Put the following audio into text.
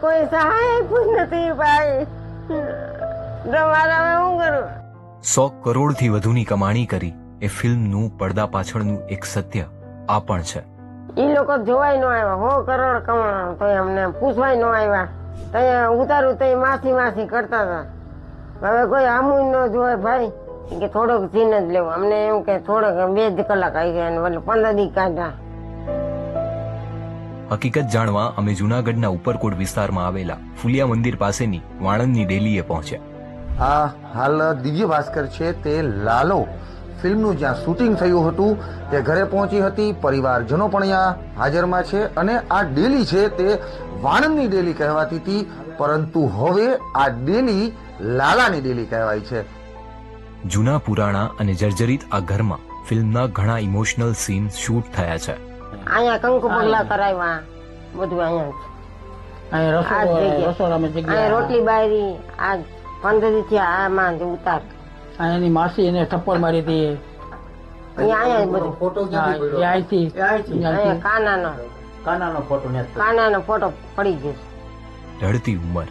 કોઈ સહાય પણ નથી ભાઈ. તમારા શું કરું? સો કરોડથી વધુની કમાણી કરી એ ફિલ્મનું પડદા પાછળનું એક સત્ય આ પણ છે. એ લોકો જોવાય ન આવ્યા. હો કરોડ કમાણા તો અમને પૂછવાય ન આવ્યા. ત્યાં ઉતારું તો માસી માસી કરતા હતા. હવે કોઈ આમું ન જોવે ભાઈ. કે થોડોક સીન જ લેવો. અમને એમ કે થોડોક બે જ કલાક આવી ગયા પંદર દી કાઢ્યા. હકીકત જાણવા અમે જૂનાગઢના ઉપરકોટ વિસ્તારમાં આવેલા ફુલિયા મંદિર પાસેની વાણંદની ડેલીએ પહોંચ્યા. આ હાલ દિવ્ય ભાસ્કર છે તે લાલો ફિલ્મનું જ્યાં શૂટિંગ થયું હતું તે ઘરે પહોંચી હતી પરિવારજનો પણ અહીંયા હાજરમાં છે અને આ ડેલી છે તે વાણંદની ડેલી કહેવાતી હતી પરંતુ હવે આ ડેલી લાલાની ડેલી કહેવાય છે. જૂના પુરાણા અને જર્જરિત આ ઘરમાં ફિલ્મના ઘણા ઇમોશનલ સીન શૂટ થયા છે. અહીંયા કંકુ પગલા કરાવ્યા બધું અહીંયા આ રોટલી બાયરી આ પંદરથી આમાં જ ઉતાર. એની માસી એને થપ્પડ મારી હતી. અહીંયા અહીંયા બધું. હા, અહીંયા કાનાનો કાનાનો ફોટો ને કાનાનો ફોટો પડી ગયો. ઢળતી ઉંમર.